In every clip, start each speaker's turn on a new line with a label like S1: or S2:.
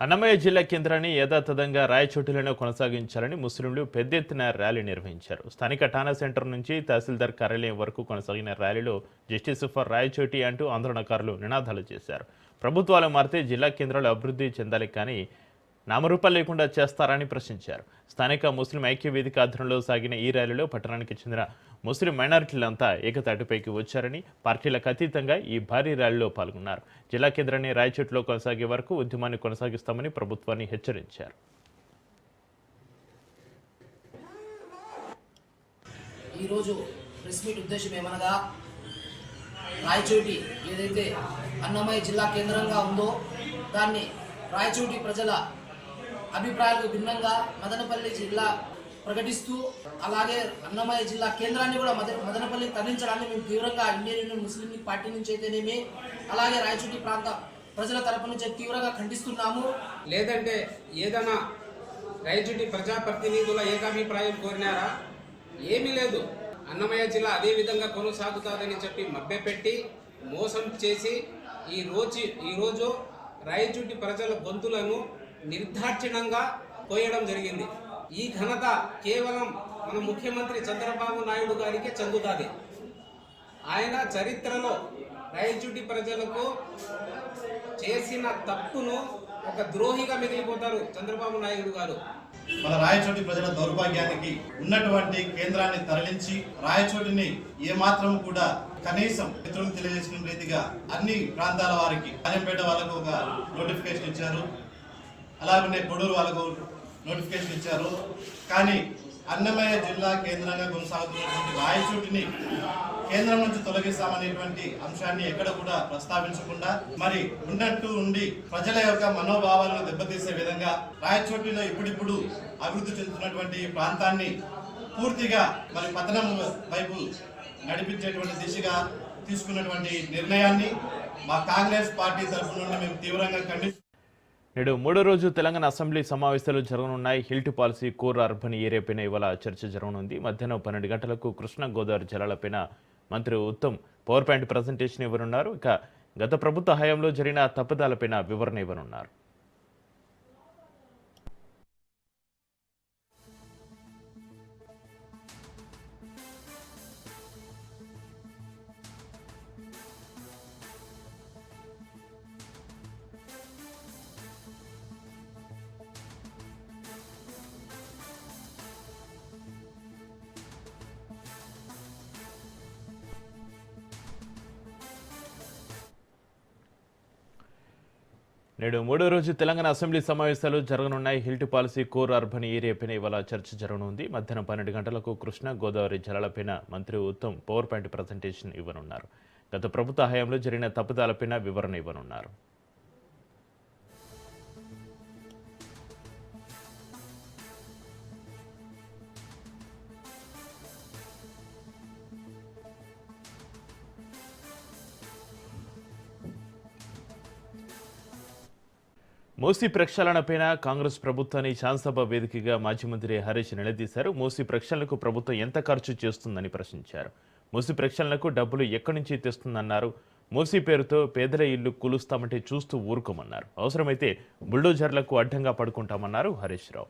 S1: అన్నమయ్య జిల్లా కేంద్రాన్ని యథాతథంగా రాయచోటిలోనే కొనసాగించాలని ముస్లింలు పెద్ద ఎత్తున ర్యాలీ నిర్వహించారు. స్థానిక ఠాణా సెంటర్ నుంచి తహసీల్దార్ కార్యాలయం వరకు కొనసాగిన ర్యాలీలో జస్టిస్ ఫర్ రాయచోటి అంటూ ఆందోళనకారులు నినాదాలు చేశారు. ప్రభుత్వాలు మారితే జిల్లా కేంద్రాలు అభివృద్ధి చెందాలి కానీ నామరూపాలు లేకుండా చేస్తారని ప్రశ్నించారు. స్థానిక ముస్లిం ఐక్య వేదిక ఆధ్వర్యంలో సాగిన ఈ ర్యాలీలో పట్టణానికి చెందిన ముస్లిం మైనారిటీలంతా ఏకతాటిపైకి వచ్చారని పార్టీలకు అతీతంగా ఈ భారీ ర్యాలీలో పాల్గొన్నారు. జిల్లా కేంద్రాన్ని రాయచోటిలో కొనసాగే వరకు ఉద్యమాన్ని కొనసాగిస్తామని ప్రభుత్వాన్ని హెచ్చరించారు.
S2: ఈరోజు ప్రెస్ మీట్ ఉద్దేశం ఏమనగా రాయచోటి ఏదైతే అన్నమయ్య జిల్లా కేంద్రంగా ఉందో దాన్ని రాయచోటి ప్రజల అభిప్రాయాలకు భిన్నంగా మదనపల్లి జిల్లా ప్రకటిస్తూ అలాగే అన్నమయ్య జిల్లా కేంద్రాన్ని కూడా మద మదనపల్లి తరలించడాన్ని మేము తీవ్రంగా Indian Union Muslim League party నుంచి అయితేనేమి అలాగే రాయచూటి ప్రాంత ప్రజల తరపు నుంచి తీవ్రంగా ఖండిస్తున్నాము.
S3: లేదంటే ఏదైనా రాయచూటి ప్రజాప్రతినిధుల ఏకాభిప్రాయం కోరినారా? ఏమీ లేదు. అన్నమయ్య జిల్లా అదే విధంగా కొనసాగుతుందని చెప్పి మభ్యపెట్టి మోసం చేసి ఈ రోజు ఈరోజు రాయచూటి ప్రజల గొంతులను నిర్దాక్షిణంగా కోయడం జరిగింది. ఈ ఘనత కేవలం మన ముఖ్యమంత్రి చంద్రబాబు నాయుడు గారికి చెందుతుంది. ఆయన చరిత్రలో రాయచూటి ప్రజలకు చేసిన తప్పును ఒక ద్రోహిగా మిగిలిపోతారు చంద్రబాబు నాయుడు గారు.
S4: మన రాయచోటి ప్రజల దౌర్భాగ్యానికి ఉన్నటువంటి కేంద్రాన్ని తరలించి రాయచోటిని ఏమాత్రం కూడా కనీసం మిత్రులు తెలియజేసిన రీతిగా అన్ని ప్రాంతాల వారికి రాజంపేట వాళ్ళకు ఒక నోటిఫికేషన్ ఇచ్చారు. అలాగనే పొడూరు వాళ్ళకు నోటిఫికేషన్ ఇచ్చారు. కానీ అన్నమయ్య జిల్లా కేంద్రంగా కొనసాగుతున్నటువంటి రాయచోటిని కేంద్రం నుంచి తొలగిస్తామనేటువంటి అంశాన్ని ఎక్కడ కూడా ప్రస్తావించకుండా మరి ఉన్నట్టు ఉండి ప్రజల యొక్క మనోభావాలను దెబ్బతీసే విధంగా రాయచోటిలో ఇప్పుడిప్పుడు అభివృద్ధి చెందుతున్నటువంటి ప్రాంతాన్ని పూర్తిగా మరి పతనం వైపు నడిపించేటువంటి దిశగా తీసుకున్నటువంటి నిర్ణయాన్ని మా కాంగ్రెస్ పార్టీ తరఫు నుండి మేము తీవ్రంగా ఖండిస్తున్నాం
S1: నేడు మూడో రోజు తెలంగాణ అసెంబ్లీ సమావేశాలు జరగనున్నాయి. హిల్ట్ పాలసీ కోర్ అర్బన్ ఏరియాపైన ఇవాళ చర్చ జరగనుంది. మధ్యాహ్నం పన్నెండు గంటలకు కృష్ణా గోదావరి జలాలపైన మంత్రి ఉత్తమ్ పవర్ పాయింట్ ప్రజెంటేషన్ ఇవ్వనున్నారు. ఇక గత ప్రభుత్వ హయాంలో జరిగిన తప్పిదాలపైన వివరణ ఇవ్వనున్నారు. నేడు మూడో రోజు తెలంగాణ అసెంబ్లీ సమావేశాలు జరగనున్నాయి. హిల్ట్ పాలసీ కోర్ అర్బన్ ఏరియాపైన ఇవాళ చర్చ జరగనుంది. మధ్యాహ్నం పన్నెండు గంటలకు కృష్ణా గోదావరి జలాలపైన మంత్రి ఉత్తమ్ పవర్ పాయింట్ ప్రజెంటేషన్ ఇవ్వనున్నారు. గత ప్రభుత్వ హయాంలో జరిగిన తప్పుదాలపైన వివరణ ఇవ్వనున్నారు. మూసీ ప్రక్షాళనపై కాంగ్రెస్ ప్రభుత్వాన్ని శాసనసభ వేదికగా మాజీ మంత్రి హరీష్ నిలదీశారు. మూసీ ప్రక్షాళనకు ప్రభుత్వం ఎంత ఖర్చు చేస్తుందని ప్రశ్నించారు. మూసీ ప్రక్షాళనకు డబ్బులు ఎక్కడి నుంచి తెస్తుందన్నారు. మూసీ పేరుతో పేదల ఇల్లు కూలుస్తామంటే చూస్తూ ఊరుకోమన్నారు. అవసరమైతే బుల్డోజర్లకు అడ్డంగా పడుకుంటామన్నారు హరీష్ రావు.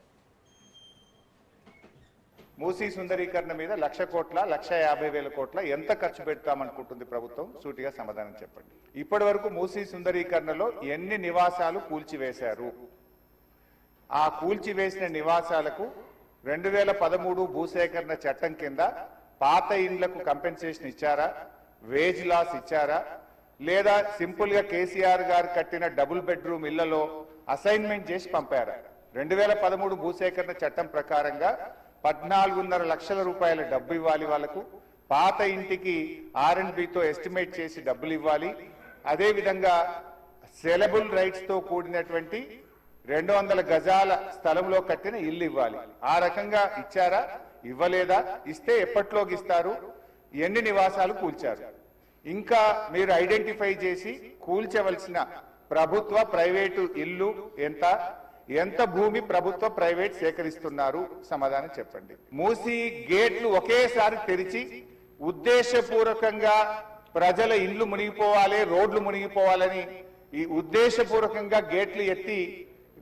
S5: మూసీ సుందరీకరణ మీద లక్ష కోట్ల లక్ష యాభై వేల కోట్ల ఎంత ఖర్చు పెడతామనుకుంటుంది ప్రభుత్వం? సూటిగా సమాధానం చెప్పండి. ఇప్పటి వరకు మూసీ సుందరీకరణలో ఎన్ని నివాసాలు కూల్చివేశారు? ఆ కూల్చివేసిన నివాసాలకు రెండు వేల పదమూడు భూసేకరణ చట్టం కింద పాత ఇండ్లకు కంపెన్సేషన్ ఇచ్చారా? వేజ్ లాస్ ఇచ్చారా? లేదా సింపుల్గా కేసీఆర్ గారు కట్టిన డబుల్ బెడ్రూమ్ ఇళ్ళలో అసైన్మెంట్ చేసి పంపారా? రెండు వేల పదమూడు భూసేకరణ చట్టం ప్రకారంగా పద్నాలుగున్నర లక్షల రూపాయల డబ్బు ఇవ్వాలి వాళ్ళకు. పాత ఇంటికి ఆర్ అండ్ బితో ఎస్టిమేట్ చేసి డబ్బులు ఇవ్వాలి. అదేవిధంగా సెలబుల్ రైట్స్తో కూడినటువంటి రెండు వందల గజాల స్థలంలో కట్టిన ఇల్లు ఇవ్వాలి. ఆ రకంగా ఇచ్చారా? ఇవ్వలేదా? ఇస్తే ఎప్పట్లోకి ఇస్తారు? ఎన్ని నివాసాలు కూల్చారు? ఇంకా మీరు ఐడెంటిఫై చేసి కూల్చవలసిన ప్రభుత్వ ప్రైవేటు ఇల్లు ఎంత? ఎంత భూమి ప్రభుత్వ ప్రైవేట్ సేకరిస్తున్నారు? సమాధానం చెప్పండి. మూసి గేట్లు ఒకేసారి తెరిచి ఉద్దేశపూర్వకంగా ప్రజల ఇల్లు మునిగిపోవాలి రోడ్లు మునిగిపోవాలని ఈ ఉద్దేశపూర్వకంగా గేట్లు ఎత్తి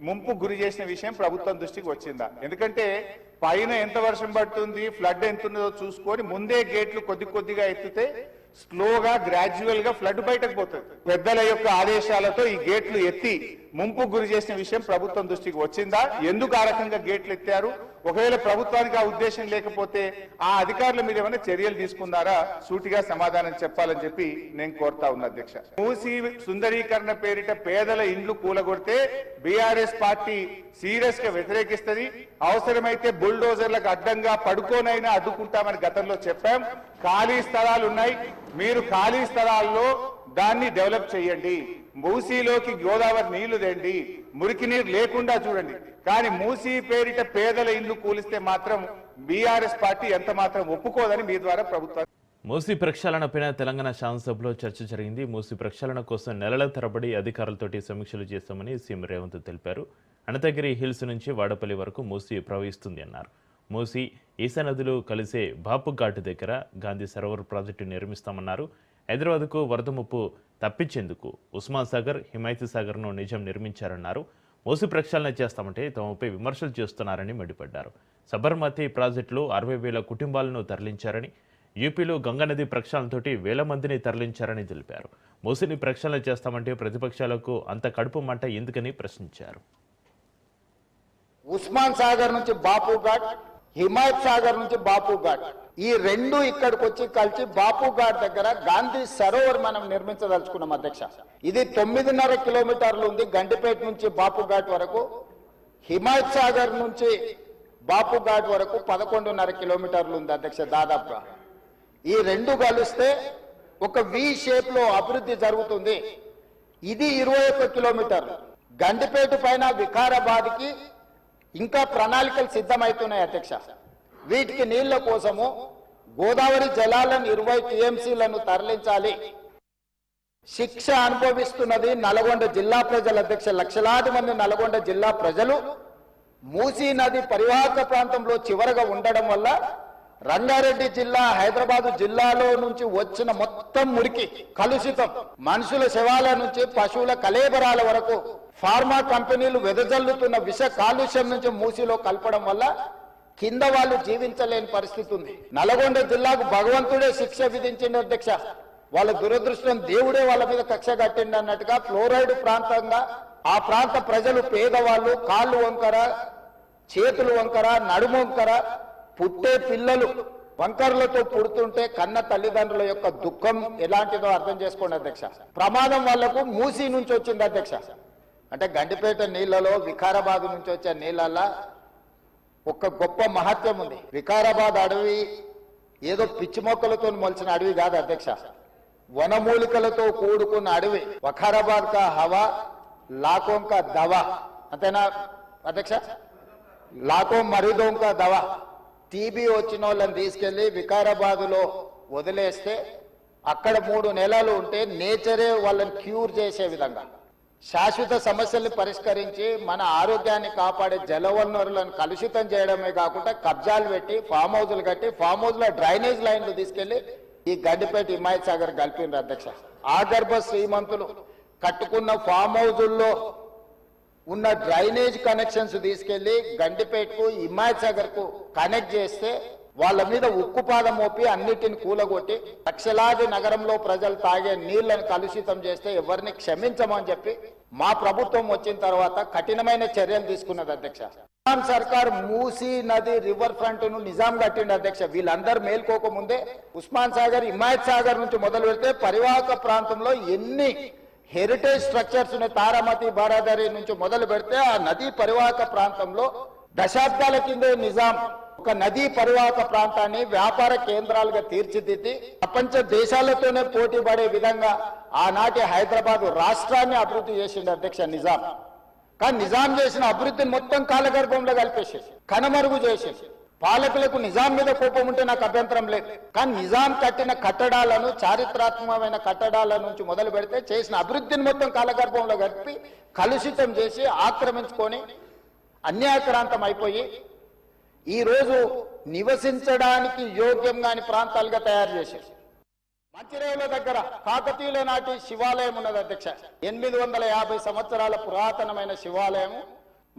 S5: ముంపు గురి చేసిన విషయం ప్రభుత్వం దృష్టికి వచ్చిందా? ఎందుకంటే పైన ఎంత వర్షం పడుతుంది ఫ్లడ్ ఎంత ఉన్నదో చూసుకొని ముందే గేట్లు కొద్ది కొద్దిగా ఎత్తితే స్లోగా గ్రాడ్యువల్గా ఫ్లడ్ బయటకు పోతుంది. పెద్దల యొక్క ఆదేశాలతో ఈ గేట్లు ఎత్తి ముంపు గురి చేసిన విషయం ప్రభుత్వం దృష్టికి వచ్చిందా? ఎందుకు ఆ రకంగా గేట్లు ఎత్తారు? ఒకవేళ ప్రభుత్వానికి ఆ ఉద్దేశం లేకపోతే ఆ అధికారుల మీద ఏమైనా చర్యలు తీసుకున్నారా? సూటిగా సమాధానం చెప్పాలని చెప్పి నేను కోరుతా ఉన్నా అధ్యక్ష. మూసి సుందరీకరణ పేరిట పేదల ఇండ్లు కూలగొడితే బీఆర్ఎస్ పార్టీ సీరియస్గా వ్యతిరేకిస్తుంది. అవసరమైతే బుల్డోజర్లకు అడ్డంగా పడుకోనైనా అడ్డుకుంటామని గతంలో చెప్పాం. ఖాళీ స్థలాలు ఉన్నాయి. మీరు ఖాళీ స్థలాల్లో దాన్ని డెవలప్ చేయండి. మూసీలోకి గోదావరి నీళ్ళు తెండి. మురికి నీరు లేకుండా చూడండి. కానీ మూసీ పేరిట పేదల ఇండ్లు కూలిస్తే మాత్రం బీఆర్ఎస్ పార్టీ ఎంత మాత్రం ఒప్పుకోదని మీ ద్వారా ప్రభుత్వం
S1: మూసీ ప్రక్షాళనపైన తెలంగాణ శాసనసభలో చర్చ జరిగింది. మూసీ ప్రక్షాళన కోసం నెలల తరబడి అధికారులతోటి సమీక్షలు చేస్తామని సీఎం రేవంత్ తెలిపారు. అనంతగిరి హిల్స్ నుంచి వాడపల్లి వరకు మూసీ ప్రవహిస్తుంది అన్నారు. మూసి ఈశా నదులు కలిసే బాపు ఘాట్ దగ్గర గాంధీ సరోవర్ ప్రాజెక్టు నిర్మిస్తామన్నారు. హైదరాబాద్కు వరద ముప్పు తప్పించేందుకు ఉస్మాన్ సాగర్ హిమాయత్ సాగర్ను నిజం నిర్మించారన్నారు. మూసి ప్రక్షాళన చేస్తామంటే తమపై విమర్శలు చేస్తున్నారని మండిపడ్డారు. సబర్మతి ప్రాజెక్టులో అరవై వేల కుటుంబాలను తరలించారని యూపీలో గంగానది ప్రక్షాళనతోటి వేల మందిని తరలించారని తెలిపారు. మూసిని ప్రక్షాళన చేస్తామంటే ప్రతిపక్షాలకు అంత కడుపు మంట ఎందుకని ప్రశ్నించారు.
S6: ఉస్మాన్ సాగర్ నుంచి బాపు ఘాట్ హిమాయత్ సాగర్ నుంచి బాపు ఘాట్ ఈ రెండు ఇక్కడికి వచ్చి కలిసి బాపు ఘాట్ దగ్గర గాంధీ సరోవర్ మనం నిర్మించదలుచుకున్నాం అధ్యక్ష. ఇది తొమ్మిదిన్నర కిలోమీటర్లు ఉంది. గండిపేట నుంచి బాపు ఘాట్ వరకు హిమాయత్ సాగర్ నుంచి బాపు ఘాట్ వరకు పదకొండున్నర కిలోమీటర్లు ఉంది అధ్యక్ష దాదాపుగా. ఈ రెండు కలిస్తే ఒక వి షేప్లో అభివృద్ధి జరుగుతుంది. ఇది ఇరవై ఒక్క కిలోమీటర్లు. గండిపేట పైన వికారాబాద్కి ఇంకా ప్రణాళికలు సిద్ధమవుతున్నాయి అధ్యక్ష. వీటికి నీళ్ళ కోసము గోదావరి జలాలను ఇరవై టీఎంసీలను తరలించాలి. శిక్ష అనుభవిస్తున్నది నల్గొండ జిల్లా ప్రజల అధ్యక్ష. లక్షలాది మంది నల్గొండ జిల్లా ప్రజలు మూసీ నది పరివాహక ప్రాంతంలో చివరగా ఉండడం వల్ల రంగారెడ్డి జిల్లా హైదరాబాదు జిల్లాలో నుంచి వచ్చిన మొత్తం మురికి కలుషితం. మనుషుల శవాల నుంచి పశువుల కలేబరాల వరకు ఫార్మా కంపెనీలు వెదజల్లుతున్న విష కాలుష్యం నుంచి మూసిలో కలపడం వల్ల కింద వాళ్ళు జీవించలేని పరిస్థితి ఉంది. నల్గొండ జిల్లాకు భగవంతుడే శిక్ష విధించింది అధ్యక్ష. వాళ్ళ దురదృష్టం దేవుడే వాళ్ళ మీద కక్ష కట్టిండి అన్నట్టుగా ఫ్లోరైడ్ ప్రాంతంగా ఆ ప్రాంత ప్రజలు పేదవాళ్ళు కాళ్ళు వంకర చేతులు వంకర నడుము వంకర పుట్టే పిల్లలు వంకరలతో పుడుతుంటే కన్న తల్లిదండ్రుల యొక్క దుఃఖం ఎలాంటిదో అర్థం చేసుకోండి అధ్యక్ష. ప్రమాదం వాళ్ళకు మూసి నుంచి వచ్చింది అధ్యక్ష. అంటే గండిపేట నీళ్ళలో వికారాబాద్ నుంచి వచ్చే నీళ్ళల్లో ఒక గొప్ప మహత్యం ఉంది. వికారాబాద్ అడవి ఏదో పిచ్చి మొక్కలతో మొలిచిన అడవి కాదు అధ్యక్ష. వనమూలికలతో కూడుకున్న అడవి. వఖారాబాద్ కా హవా లాకోం కా దవా. అంతేనా అధ్యక్ష? లాకోం మరిదోం కా దవా. టీబీ వచ్చిన వాళ్ళని తీసుకెళ్ళి వికారాబాదులో వదిలేస్తే అక్కడ మూడు నెలలు ఉంటే నేచరే వాళ్ళని క్యూర్ చేసే విధంగా. శాశ్వత సమస్యల్ని పరిష్కరించి మన ఆరోగ్యాన్ని కాపాడే జలవనరులను కలుషితం చేయడమే కాకుండా కబ్జాలు పెట్టి ఫామ్ హౌజులు కట్టి ఫామ్ హౌజ్లో డ్రైనేజ్ లైన్లు తీసుకెళ్ళి ఈ గడ్డిపేట హిమాయత్ సాగర్ కలిపిండ్రు అధ్యక్ష. ఆగర్భ శ్రీమంతులు కట్టుకున్న ఫామ్ హౌజుల్లో ఉన్న డ్రైనేజ్ కనెక్షన్స్ తీసుకెళ్ళి గండిపేటకు హిమాయత్ సాగర్కు కనెక్ట్ చేస్తే వాళ్ళ మీద ఉక్కుపాదం మోపి అన్నిటిని కూలగొట్టి లక్షలాది నగరంలో ప్రజలు తాగే నీళ్ళను కలుషితం చేస్తే ఎవరిని క్షమించమని చెప్పి మా ప్రభుత్వం వచ్చిన తర్వాత కఠినమైన చర్యలు తీసుకున్నది అధ్యక్ష. నిజాం సర్కార్ మూసీ నది రివర్ ఫ్రంట్ను నిజాం కట్టిండి అధ్యక్ష. వీళ్ళందరూ మేల్కోక ముందే ఉస్మాన్ సాగర్ హిమాయత్ సాగర్ నుంచి మొదలు పెడితే పరివాహక ప్రాంతంలో ఎన్ని హెరిటేజ్ స్ట్రక్చర్స్ ఉన్న తారామతి బారాదరి నుంచి మొదలు పెడితే ఆ నదీ పరివాహక ప్రాంతంలో దశాబ్దాల కిందే నిజాం ఒక నదీ పరివాహక ప్రాంతాన్ని వ్యాపార కేంద్రాలుగా తీర్చిదిద్ది ప్రపంచ దేశాలతోనే పోటీ పడే విధంగా ఆనాటి హైదరాబాద్ రాష్ట్రాన్ని అభివృద్ధి చేసింది అధ్యక్ష నిజాం. కానీ నిజాం చేసిన అభివృద్ధిని మొత్తం కాలగర్భంలో కలిపేసేసి కనుమరుగు చేసేసి పాలకులకు నిజాం మీద కోపం ఉంటే నాకు అభ్యంతరం లేదు. కానీ నిజాం కట్టిన కట్టడాలను చారిత్రాత్మకమైన కట్టడాల నుంచి మొదలు పెడితే చేసిన అభివృద్ధిని మొత్తం కాలగర్భంలో కలిపి కలుషితం చేసి ఆక్రమించుకొని అన్యాయక్రాంతం అయిపోయి ఈ రోజు నివసించడానికి యోగ్యం కాని ప్రాంతాలుగా తయారు చేసేసి మంచిరేవుల దగ్గర కాకతీయుల నాటి శివాలయం ఉన్నది అధ్యక్ష. ఎనిమిది వందల యాభై సంవత్సరాల పురాతనమైన శివాలయం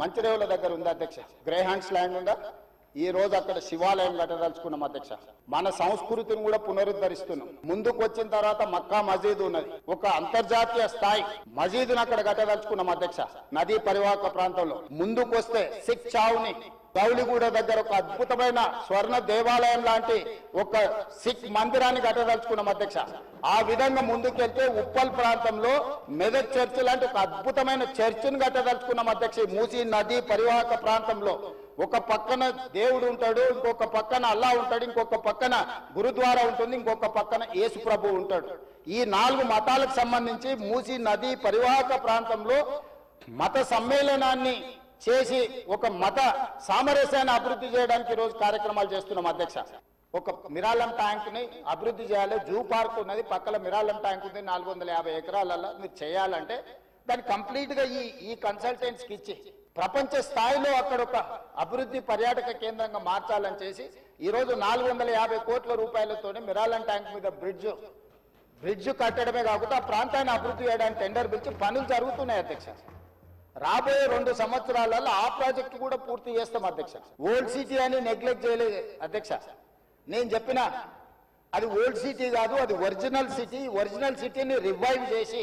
S6: మంచిరేవుల దగ్గర ఉంది అధ్యక్ష. గ్రేహాండ్స్ ల్యాండ్ ఉందా? ఈ రోజు అక్కడ శివాలయం కట్టదలుచుకున్నాం అధ్యక్ష. మన సంస్కృతిని కూడా పునరుద్ధరిస్తున్నాం. ముందుకు వచ్చిన తర్వాత మక్కా మజీద్ ఉన్నది. ఒక అంతర్జాతీయ స్థాయి మసీదును అక్కడ కట్టదలుచుకున్నాం అధ్యక్ష. నదీ పరివాహక ప్రాంతంలో. ముందుకు వస్తే సిక్ చావుని గౌలిగూడ దగ్గర ఒక అద్భుతమైన స్వర్ణ దేవాలయం లాంటి ఒక సిక్ మందిరాన్ని కట్టదలుచుకున్నాం అధ్యక్ష. ఆ విధంగా ముందుకెళ్తే ఉప్పల్ ప్రాంతంలో మెదక్ చర్చ్ లాంటి ఒక అద్భుతమైన చర్చిని కట్టదలుచుకున్నాం అధ్యక్ష. మూసీ నది పరివాహక ప్రాంతంలో ఒక పక్కన దేవుడు ఉంటాడు ఇంకొక పక్కన అల్లా ఉంటాడు ఇంకొక పక్కన గురుద్వారా ఉంటుంది ఇంకొక పక్కన యేసు ప్రభు ఉంటాడు. ఈ నాలుగు మతాలకు సంబంధించి మూసి నది పరివాహక ప్రాంతంలో మత సమ్మేళనాన్ని చేసి ఒక మత సామరస్యాన్ని అభివృద్ధి చేయడానికి ఈరోజు కార్యక్రమాలు చేస్తున్నాం అధ్యక్ష. ఒక మిరాలం ట్యాంక్ని అభివృద్ధి చేయాలి. జూ పార్క్ ఉన్నది పక్కన మిరాలం ట్యాంక్ ఉంది నాలుగు వందల యాభై ఎకరాలలో మీరు చేయాలంటే దాన్ని కంప్లీట్గా ఈ ఈ కన్సల్టెంట్స్కి ఇచ్చి ప్రపంచ స్థాయిలో అక్కడ ఒక అభివృద్ధి పర్యాటక కేంద్రంగా మార్చాలని చేసి ఈరోజు నాలుగు వందల యాభై కోట్ల రూపాయలతోనే మిరాలన్ ట్యాంక్ మీద బ్రిడ్జ్ బ్రిడ్జ్ కట్టడమే కాకుండా ఆ ప్రాంతాన్ని అభివృద్ధి చేయడానికి టెండర్ పిలిచి పనులు జరుగుతున్నాయి అధ్యక్ష. రాబోయే రెండు సంవత్సరాలలో ఆ ప్రాజెక్టు కూడా పూర్తి చేస్తాం అధ్యక్ష. ఓల్డ్ సిటీ అని నెగ్లెక్ట్ చేయలేదు అధ్యక్ష. నేను చెప్పిన అది ఓల్డ్ సిటీ కాదు అది ఒరిజినల్ సిటీ ఒరిజినల్ సిటీని రివైవ్ చేసి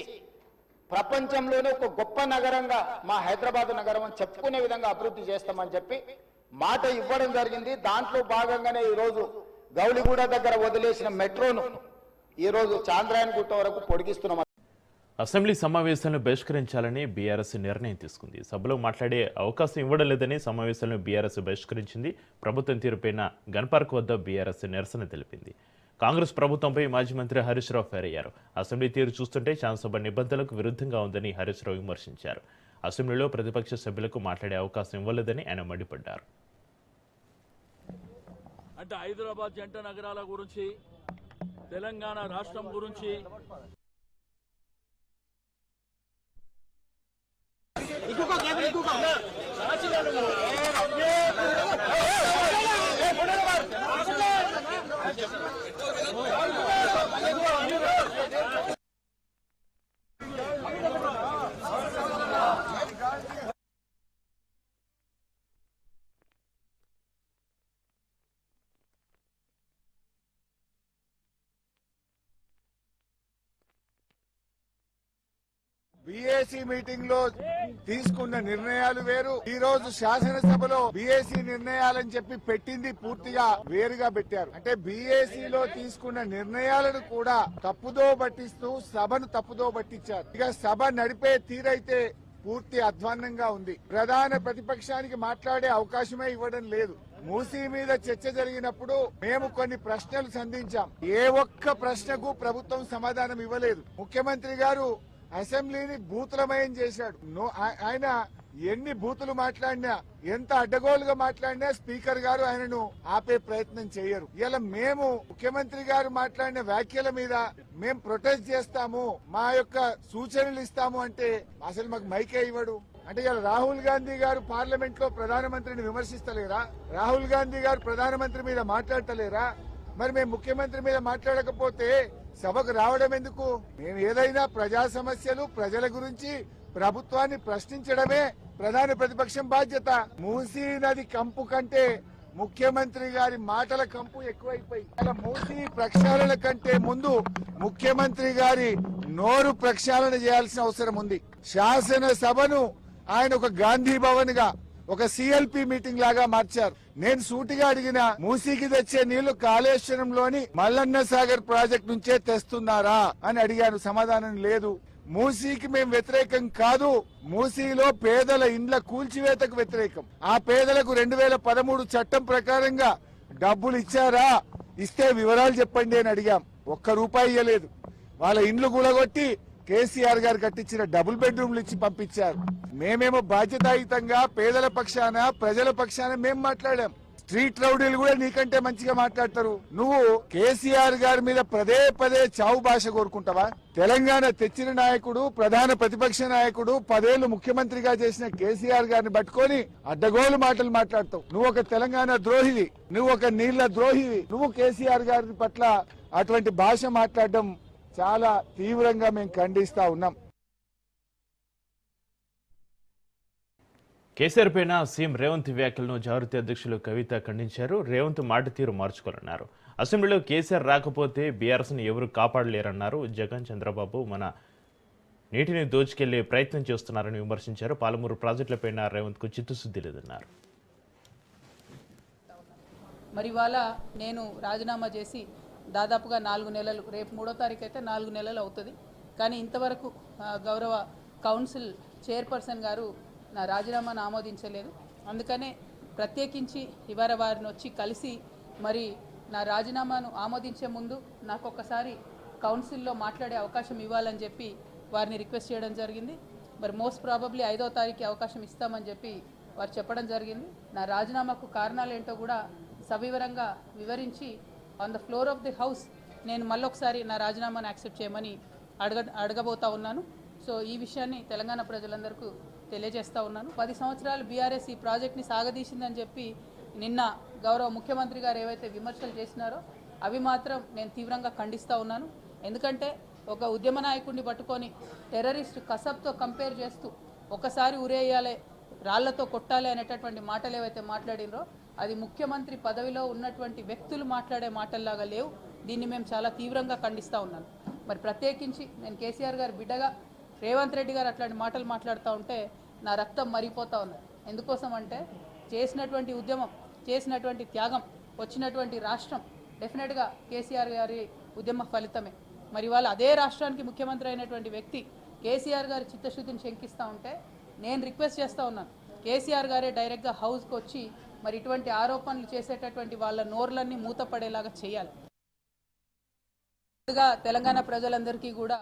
S6: ప్రపంచంలోనే ఒక గొప్ప నగరంగా మా హైదరాబాద్ నగరం అని చెప్పుకునే విధంగా అభివృద్ధి చేస్తామని చెప్పి మాట ఇవ్వడం జరిగింది. దాంట్లో భాగంగానే ఈరోజు గౌలిగూడ దగ్గర వదిలేసిన మెట్రోను ఈరోజు చాంద్రాయన్ గుట్ట వరకు పొడిగిస్తున్నాం.
S1: అసెంబ్లీ సమావేశాలను బహిష్కరించాలని బీఆర్ఎస్ నిర్ణయం తీసుకుంది. సభలో మాట్లాడే అవకాశం ఇవ్వడం లేదని సమావేశాలను బీఆర్ఎస్ బహిష్కరించింది. ప్రభుత్వం తీరుపైన గన్పార్క్ వద్ద బీఆర్ఎస్ నిరసన తెలిపింది. కాంగ్రెస్ ప్రభుత్వంపై మాజీ మంత్రి హరీష్ రావు ఫైర్ అయ్యారు అసెంబ్లీ తీరు చూస్తుంటే శాసనసభ నిబంధనలకు విరుద్ధంగా ఉందని హరీష్ రావు విమర్శించారు. అసెంబ్లీలో ప్రతిపక్ష సభ్యులకు మాట్లాడే అవకాశం ఇవ్వలేదని ఆయన మండిపడ్డారు.
S7: అంటే హైదరాబాద్ జంట నగరాల గురించి తెలంగాణ రాష్ట్రం గురించి.
S8: よし! బీఏసీ మీటింగ్లో తీసుకున్న నిర్ణయాలు వేరు. ఈ రోజు శాసనసభలో బీఏసీ నిర్ణయాలని చెప్పి పెట్టింది పూర్తిగా వేరుగా పెట్టారు. అంటే బీఏసీలో తీసుకున్న నిర్ణయాలను కూడా తప్పుదో పట్టిస్తూ సభను తప్పుదో పట్టించారు. ఇక సభ నడిపే తీరైతే పూర్తి అధ్వాన్నంగా ఉంది. ప్రధాన ప్రతిపక్షానికి మాట్లాడే అవకాశమే ఇవ్వడం లేదు. మూసీ మీద చర్చ జరిగినప్పుడు మేము కొన్ని ప్రశ్నలు సంధించాం. ఏ ఒక్క ప్రశ్నకు ప్రభుత్వం సమాధానం ఇవ్వలేదు. ముఖ్యమంత్రి గారు అసెంబ్లీని భూతులమయం చేశాడు. నో- ఆయన ఎన్ని బూతులు మాట్లాడినా ఎంత అడ్డగోలుగా మాట్లాడినా స్పీకర్ గారు ఆయనను ఆపే ప్రయత్నం చేయరు. ఇలా మేము ముఖ్యమంత్రి గారు మాట్లాడిన వ్యాఖ్యల మీద మేము ప్రొటెస్ట్ చేస్తాము మా యొక్క సూచనలు ఇస్తాము అంటే అసలు మాకు మైకే ఇవ్వడు. అంటే ఇలా రాహుల్ గాంధీ గారు పార్లమెంట్లో ప్రధానమంత్రిని విమర్శిస్తలేరా? రాహుల్ గాంధీ గారు ప్రధానమంత్రి మీద మాట్లాడతలేరా? మరి మేము ముఖ్యమంత్రి మీద మాట్లాడకపోతే సభకు రావడం ఎందుకు? మేము ఏదైనా ప్రజా సమస్యలు ప్రజల గురించి ప్రభుత్వాన్ని ప్రశ్నించడమే ప్రధాన ప్రతిపక్షం బాధ్యత. మూసీ నది కంపు కంటే ముఖ్యమంత్రి గారి మాటల కంపు ఎక్కువైపోయి అలా మూసీ ప్రక్షాళన కంటే ముందు ముఖ్యమంత్రి గారి నోరు ప్రక్షాళన చేయాల్సిన అవసరం ఉంది. శాసన సభను ఆయన ఒక గాంధీ భవన్గా ఒక సిఎల్పి మీటింగ్ లాగా మార్చారు. నేను సూటిగా అడిగిన మూసీకి తెచ్చే నీళ్ళు కాళేశ్వరంలోని మల్లన్న సాగర్ ప్రాజెక్ట్ నుంచే తెస్తున్నారా అని అడిగాను సమాధానం లేదు. మూసీకి మేము వ్యతిరేకం కాదు. మూసీలో పేదల ఇండ్ల కూల్చివేతకు వ్యతిరేకం. ఆ పేదలకు రెండు వేల పదమూడు చట్టం ప్రకారంగా డబ్బులు ఇచ్చారా? ఇస్తే వివరాలు చెప్పండి అని అడిగాం. ఒక్క రూపాయి ఇవ్వలేదు వాళ్ళ ఇండ్లు కూలగొట్టి కేసీఆర్ గారు కట్టించిన డబుల్ బెడ్రూమ్లు ఇచ్చి పంపించారు. మేమేమో బాధ్యతాయుతంగా పేదల పక్షాన ప్రజల పక్షాన మేము మాట్లాడాం. స్ట్రీట్ రౌడీలు కూడా నీకంటే మంచిగా మాట్లాడతారు. నువ్వు కేసీఆర్ గారి మీద పదే పదే చావు భాష కోరుకుంటావా? తెలంగాణ తెచ్చిన నాయకుడు ప్రధాన ప్రతిపక్ష నాయకుడు పదేళ్ళు ముఖ్యమంత్రిగా చేసిన కేసీఆర్ గారిని పట్టుకొని అడ్డగోలు మాటలు మాట్లాడతావు. నువ్వు ఒక తెలంగాణ ద్రోహివి. నువ్వు ఒక నీళ్ళ ద్రోహివి. నువ్వు కేసీఆర్ గారి పట్ల అటువంటి భాష మాట్లాడడం చాలా తీవ్రంగా మేము ఖండిస్తా ఉన్నాం.
S1: కేసీఆర్ పైన సీఎం రేవంత్ వ్యాఖ్యలను జాగృతి అధ్యక్షులు కవిత ఖండించారు. రేవంత్ మాట తీరు మార్చుకోవాలన్నారు. అసెంబ్లీలో కేసీఆర్ రాకపోతే బీఆర్ఎస్ని ఎవరు కాపాడలేరన్నారు. జగన్ చంద్రబాబు మన నీటిని దోచుకెళ్ళే ప్రయత్నం చేస్తున్నారని విమర్శించారు. పాలమూరు ప్రాజెక్టులపైన రేవంత్కు చిత్తశుద్ధి లేదన్నారు.
S9: మరి ఇవాళ నేను రాజీనామా చేసి దాదాపుగా నాలుగు నెలలు రేపు మూడో తారీఖు అయితే నాలుగు నెలలు అవుతుంది. కానీ ఇంతవరకు గౌరవ కౌన్సిల్ చైర్పర్సన్ గారు నా రాజీనామాను ఆమోదించలేదు. అందుకనే ప్రత్యేకించి ఇవాళ వారిని వచ్చి కలిసి మరి నా రాజీనామాను ఆమోదించే ముందు నాకు ఒక్కసారి కౌన్సిల్లో మాట్లాడే అవకాశం ఇవ్వాలని చెప్పి వారిని రిక్వెస్ట్ చేయడం జరిగింది. మరి మోస్ట్ ప్రాబబ్లీ ఐదో తారీఖు అవకాశం ఇస్తామని చెప్పి వారు చెప్పడం జరిగింది. నా రాజీనామాకు కారణాలు ఏంటో కూడా సవివరంగా వివరించి on the floor of the house నేను మళ్ళొకసారి నా రాజీనామాను యాక్సెప్ట్ చేయమని అడగ అడగబోతా ఉన్నాను. సో ఈ విషయాన్ని తెలంగాణ ప్రజలందరికీ తెలియజేస్తా ఉన్నాను. పది సంవత్సరాలు బీఆర్ఎస్ ఈ ప్రాజెక్ట్ని సాగదీసిందని చెప్పి నిన్న గౌరవ ముఖ్యమంత్రి గారు ఏవైతే విమర్శలు చేసినారో అవి మాత్రం నేను తీవ్రంగా ఖండిస్తూ ఉన్నాను. ఎందుకంటే ఒక ఉద్యమ నాయకుడిని పట్టుకొని టెర్రరిస్ట్ కసబ్తో కంపేర్ చేస్తూ ఒకసారి ఉరేయాలి రాళ్ళతో కొట్టాలి అనేటటువంటి మాటలు ఏవైతే మాట్లాడినరో అది ముఖ్యమంత్రి పదవిలో ఉన్నటువంటి వ్యక్తులు మాట్లాడే మాటల్లాగా లేవు. దీన్ని మేము చాలా తీవ్రంగా ఖండిస్తూ ఉన్నాను మరి ప్రత్యేకించి నేను కేసీఆర్ గారు బిడ్డగా రేవంత్ రెడ్డి గారు అట్లాంటి మాటలు మాట్లాడుతూ ఉంటే నా రక్తం మరిగిపోతూ ఉన్నది. ఎందుకోసం అంటే చేసినటువంటి ఉద్యమం చేసినటువంటి త్యాగం వచ్చినటువంటి రాష్ట్రం డెఫినెట్గా కేసీఆర్ గారి ఉద్యమ ఫలితమే. మరి వాళ్ళు అదే రాష్ట్రానికి ముఖ్యమంత్రి అయినటువంటి వ్యక్తి కేసీఆర్ గారి చిత్తశుద్ధిని శంకిస్తూ ఉంటే నేను రిక్వెస్ట్ చేస్తూ ఉన్నాను. కేసీఆర్ గారే డైరెక్ట్గా హౌస్కి వచ్చి మరి ఇటువంటి ఆరోపణలు చేసేటటువంటి వాళ్ళ నోర్లన్నీ మూతపడేలాగా చేయాలి. ముందుగా తెలంగాణ ప్రజలందరికీ కూడా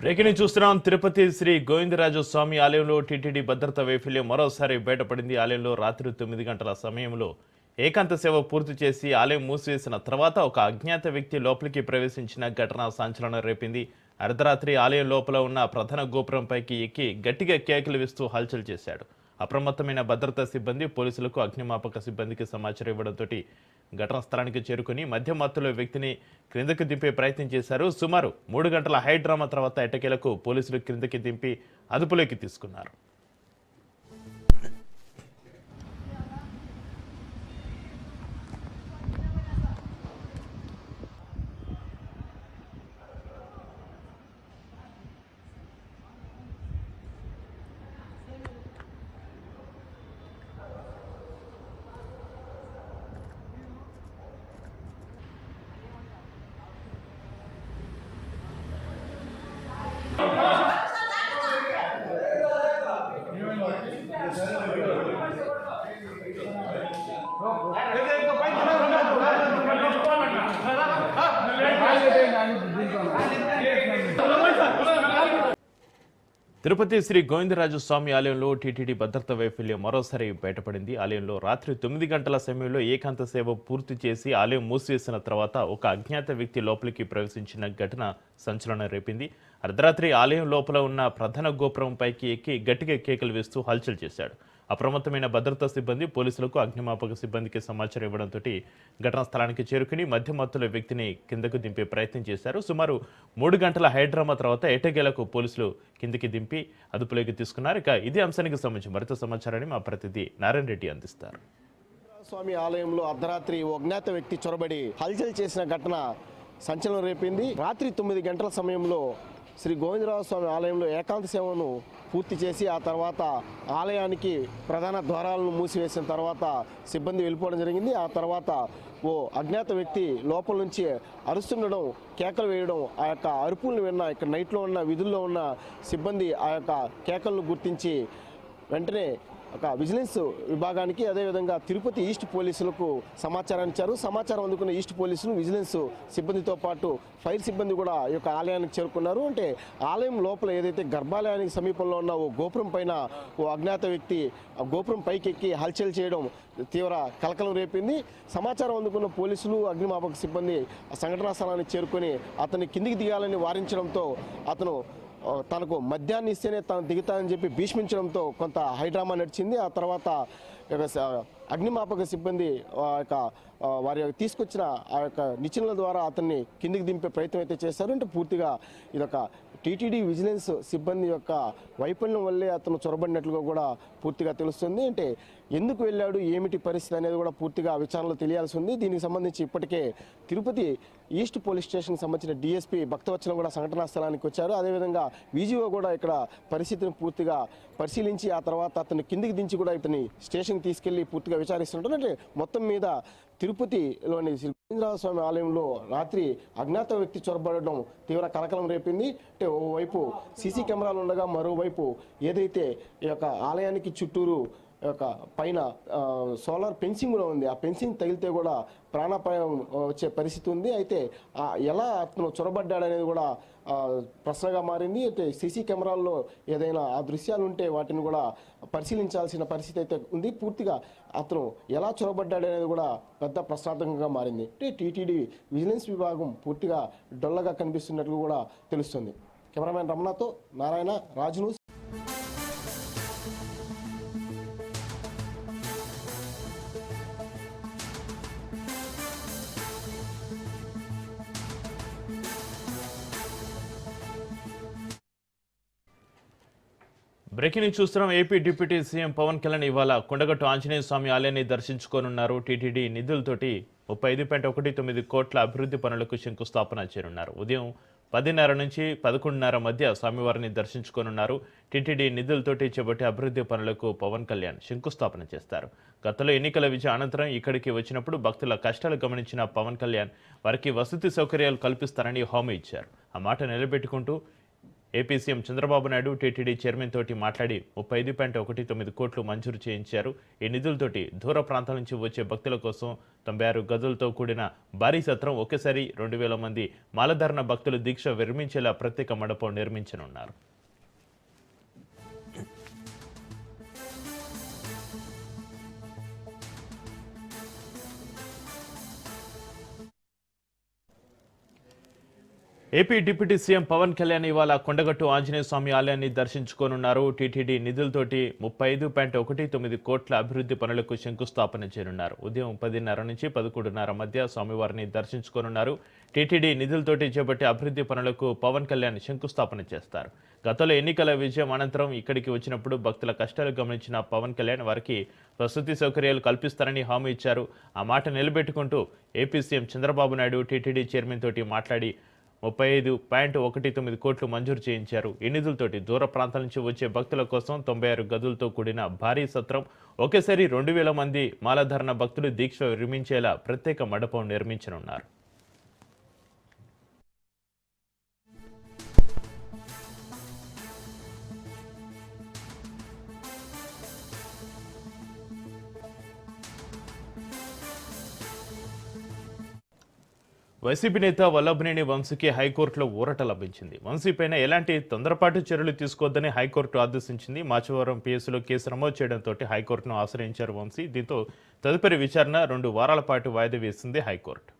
S1: బ్రేకింగ్ చూస్తున్నాం. తిరుపతి శ్రీ గోవిందరాజు స్వామి ఆలయంలో టీటీడీ భద్రతా వైఫల్యం మరోసారి బయటపడింది. ఆలయంలో రాత్రి తొమ్మిది గంటల సమయంలో ఏకాంత సేవ పూర్తి చేసి ఆలయం మూసివేసిన తర్వాత ఒక అజ్ఞాత వ్యక్తి లోపలికి ప్రవేశించిన ఘటన సంచలనం రేపింది. అర్ధరాత్రి ఆలయం లోపల ఉన్న ప్రధాన గోపురంపైకి ఎక్కి గట్టిగా కేకలు వేస్తూ హల్చల్ చేశాడు. అప్రమత్తమైన భద్రతా సిబ్బంది పోలీసులకు అగ్నిమాపక సిబ్బందికి సమాచారం ఇవ్వడంతో ఘటనా స్థలానికి చేరుకుని మధ్య మత్తులో వ్యక్తిని క్రిందకి దింపే ప్రయత్నం చేశారు. సుమారు మూడు గంటల హై డ్రామా తర్వాత ఎటకేలకు పోలీసులు క్రిందకి దింపి అదుపులోకి తీసుకున్నారు. తిరుపతి శ్రీ గోవిందరాజు స్వామి ఆలయంలో టీటీడీ భద్రతా వైఫల్యం మరోసారి బయటపడింది. ఆలయంలో రాత్రి తొమ్మిది గంటల సమయంలో ఏకాంత సేవ పూర్తి చేసి ఆలయం మూసివేసిన తర్వాత ఒక అజ్ఞాత వ్యక్తి లోపలికి ప్రవేశించిన ఘటన సంచలనం రేపింది. అర్ధరాత్రి ఆలయం లోపల ఉన్న ప్రధాన గోపురం పైకి ఎక్కి గట్టిగా కేకలు వేస్తూ హల్చల్ చేశాడు. అప్రమత్తమైన భద్రతా సిబ్బంది పోలీసులకు అగ్నిమాపక సిబ్బందికి సమాచారం ఇవ్వడంతో ఘటనా స్థలానికి చేరుకుని మధ్యమత్తుల వ్యక్తిని కిందకు దింపే ప్రయత్నం చేశారు. సుమారు మూడు గంటల హైడ్రామా తర్వాత ఎటగేలకు పోలీసులు కిందికి దింపి అదుపులోకి తీసుకున్నారు. ఇక ఇదే అంశానికి సంబంధించి మరింత సమాచారాన్ని మా ప్రతినిధి నారాయణ రెడ్డి అందిస్తారు.
S10: స్వామి ఆలయంలో అర్ధరాత్రి ఓ అజ్ఞాత వ్యక్తి చొరబడి హల్చల్ చేసిన ఘటన సంచలనం రేపింది. రాత్రి తొమ్మిది గంటల సమయంలో శ్రీ గోవిందరావు స్వామి ఆలయంలో ఏకాంత సేవను పూర్తి చేసి ఆ తర్వాత ఆలయానికి ప్రధాన ద్వారాలను మూసివేసిన తర్వాత సిబ్బంది వెళ్ళిపోవడం జరిగింది. ఆ తర్వాత ఓ అజ్ఞాత వ్యక్తి లోపల నుంచి అరుస్తుండడం కేకలు వేయడం ఆ యొక్క అరుపులను విన్న ఇక్కడ నైట్లో ఉన్న విధుల్లో ఉన్న సిబ్బంది ఆ యొక్క కేకలను గుర్తించి వెంటనే ఒక విజిలెన్స్ విభాగానికి అదేవిధంగా తిరుపతి ఈస్ట్ పోలీసులకు సమాచారం ఇచ్చారు. సమాచారం అందుకున్న ఈస్ట్ పోలీసులు విజిలెన్స్ సిబ్బందితో పాటు ఫైర్ సిబ్బంది కూడా ఈ యొక్క ఆలయానికి చేరుకున్నారు. అంటే ఆలయం లోపల ఏదైతే గర్భాలయానికి సమీపంలో ఉన్న ఓ గోపురం పైన ఓ అజ్ఞాత వ్యక్తి ఆ గోపురం పైకెక్కి హల్చల్ చేయడం తీవ్ర కలకలం రేపింది. సమాచారం అందుకున్న పోలీసులు అగ్నిమాపక సిబ్బంది సంఘటనా స్థలానికి చేరుకొని అతన్ని కిందికి దిగాలని వారించడంతో అతను తనకు మద్యాన్ని ఇస్తేనే తాను దిగుతానని చెప్పి భీష్మించడంతో కొంత హైడ్రామా నడిచింది. ఆ తర్వాత అగ్నిమాపక సిబ్బంది ఆ యొక్క వారి యొక్క తీసుకొచ్చిన ఆ యొక్క నిచ్చెనల ద్వారా అతన్ని కిందికి దింపే ప్రయత్నం అయితే చేశారు. అంటే పూర్తిగా ఇదొక టీటీడీ విజిలెన్స్ సిబ్బంది యొక్క వైఫల్యం వల్లే అతను చొరబడినట్లుగా కూడా పూర్తిగా తెలుస్తుంది. అంటే ఎందుకు వెళ్ళాడు ఏమిటి పరిస్థితి అనేది కూడా పూర్తిగా విచారణలో తెలియాల్సి ఉంది. దీనికి సంబంధించి ఇప్పటికే తిరుపతి ఈస్ట్ పోలీస్ స్టేషన్కి సంబంధించిన డిఎస్పీ భక్తవచ్చలం కూడా సంఘటనా స్థలానికి వచ్చారు. అదేవిధంగా విజిఓ కూడా ఇక్కడ పరిస్థితిని పూర్తిగా పరిశీలించి ఆ తర్వాత అతను కిందికి దించి కూడా ఇతని స్టేషన్కి తీసుకెళ్ళి పూర్తిగా విచారిస్తుంటారు అంటే మొత్తం మీద తిరుపతిలోని స్వామి ఆలయంలో రాత్రి అజ్ఞాత వ్యక్తి చొరబడడం తీవ్ర కలకలం రేపింది. అంటే ఓవైపు సీసీ కెమెరాలు ఉండగా మరోవైపు ఏదైతే ఈ యొక్క ఆలయానికి చుట్టూరు ఈ యొక్క పైన సోలార్ పెన్సింగ్ కూడా ఉంది. ఆ పెన్సింగ్ తగిలితే కూడా ప్రాణాపాయం వచ్చే పరిస్థితి ఉంది. అయితే ఎలా అతను చొరబడ్డాడనేది కూడా ప్రశ్నగా మారింది. అయితే సీసీ కెమెరాల్లో ఏదైనా ఆ దృశ్యాలు ఉంటే వాటిని కూడా పరిశీలించాల్సిన పరిస్థితి అయితే ఉంది. పూర్తిగా అతను ఎలా చొరబడ్డాడనేది కూడా పెద్ద ప్రశ్నార్థకంగా మారింది. అంటే టీటీడీ విజిలెన్స్ విభాగం పూర్తిగా డొల్లగా కనిపిస్తున్నట్లు కూడా తెలుస్తుంది. కెమెరామెన్ రమణతో నారాయణ రాజు న్యూస్
S1: బ్రేకింగ్ చూస్తున్నాం. AP deputy CM Pawan Kalyan ఇవాళ కొండగట్టు ఆంజనేయ స్వామి ఆలయాన్ని దర్శించుకోనున్నారు. టీటీడీ నిధులతోటి ముప్పై ఐదు పాయింట్ ఒకటి తొమ్మిది కోట్ల అభివృద్ధి పనులకు శంకుస్థాపన చేరున్నారు ఉదయం పదిన్నర నుంచి పదకొండున్నర మధ్య స్వామివారిని దర్శించుకోనున్నారు. టీటీడీ నిధులతోటి చేపట్టే అభివృద్ధి పనులకు పవన్ కళ్యాణ్ శంకుస్థాపన చేస్తారు. గతంలో ఎన్నికల విజయ అనంతరం ఇక్కడికి వచ్చినప్పుడు భక్తుల కష్టాలు గమనించిన పవన్ కళ్యాణ్ వారికి వసతి సౌకర్యాలు కల్పిస్తారని హామీ ఇచ్చారు. ఆ మాట నిలబెట్టుకుంటూ AP CM Chandrababu Naidu TTD chairman తోటి మాట్లాడి ముప్పై ఐదు పాయింట్ ఒకటి తొమ్మిది కోట్లు మంజూరు చేయించారు. ఈ నిధులతోటి దూర ప్రాంతాల నుంచి వచ్చే భక్తుల కోసం తొంభై ఆరు గదులతో కూడిన భారీ సత్రం ఒకేసారి రెండు వేల మంది మాలధారణ భక్తులు దీక్ష విరమించేలా ప్రత్యేక మండపం నిర్మించనున్నారు. AP deputy CM Pawan Kalyan ఇవాళ కొండగట్టు ఆంజనేయ స్వామి ఆలయాన్ని దర్శించుకోనున్నారు. టీటీడీ నిధులతోటి ముప్పై ఐదు పాయింట్ ఒకటి తొమ్మిది కోట్ల అభివృద్ధి పనులకు శంకుస్థాపన చేయనున్నారు. ఉదయం పదిన్నర నుంచి పదకొండున్నర మధ్య స్వామివారిని దర్శించుకోనున్నారు. టీటీడీ నిధులతోటి చేపట్టే అభివృద్ధి పనులకు పవన్ కళ్యాణ్ శంకుస్థాపన చేస్తారు. గతంలో ఎన్నికల విజయం అనంతరం ఇక్కడికి వచ్చినప్పుడు భక్తుల కష్టాలు గమనించిన పవన్ కళ్యాణ్ వారికి వసతి సౌకర్యాలు కల్పిస్తారని హామీ ఇచ్చారు. ఆ మాట నిలబెట్టుకుంటూ AP CM Chandrababu Naidu TTD chairman తోటి మాట్లాడి ముప్పై ఐదు పాయింట్ ఒకటి తొమ్మిది కోట్లు మంజూరు చేయించారు. ఈ నిధులతోటి దూర ప్రాంతాల నుంచి వచ్చే భక్తుల కోసం తొంభై ఆరు గదులతో కూడిన భారీ సత్రం ఒకేసారి రెండు వేల మంది మాలధారణ భక్తులు దీక్ష విరమించేలా ప్రత్యేక మండపం నిర్మించనున్నారు. వైసీపీ నేత వల్లభనేని వంశీకి హైకోర్టులో ఊరట లభించింది. వంశీపైన ఎలాంటి తొందరపాటు చర్యలు తీసుకోవద్దని హైకోర్టు ఆదేశించింది. మాచవరం పిఎస్లో కేసు నమోదు చేయడంతో హైకోర్టును ఆశ్రయించారు వంశీ. దీంతో తదుపరి విచారణ రెండు వారాల పాటు వాయిదా వేసింది హైకోర్టు.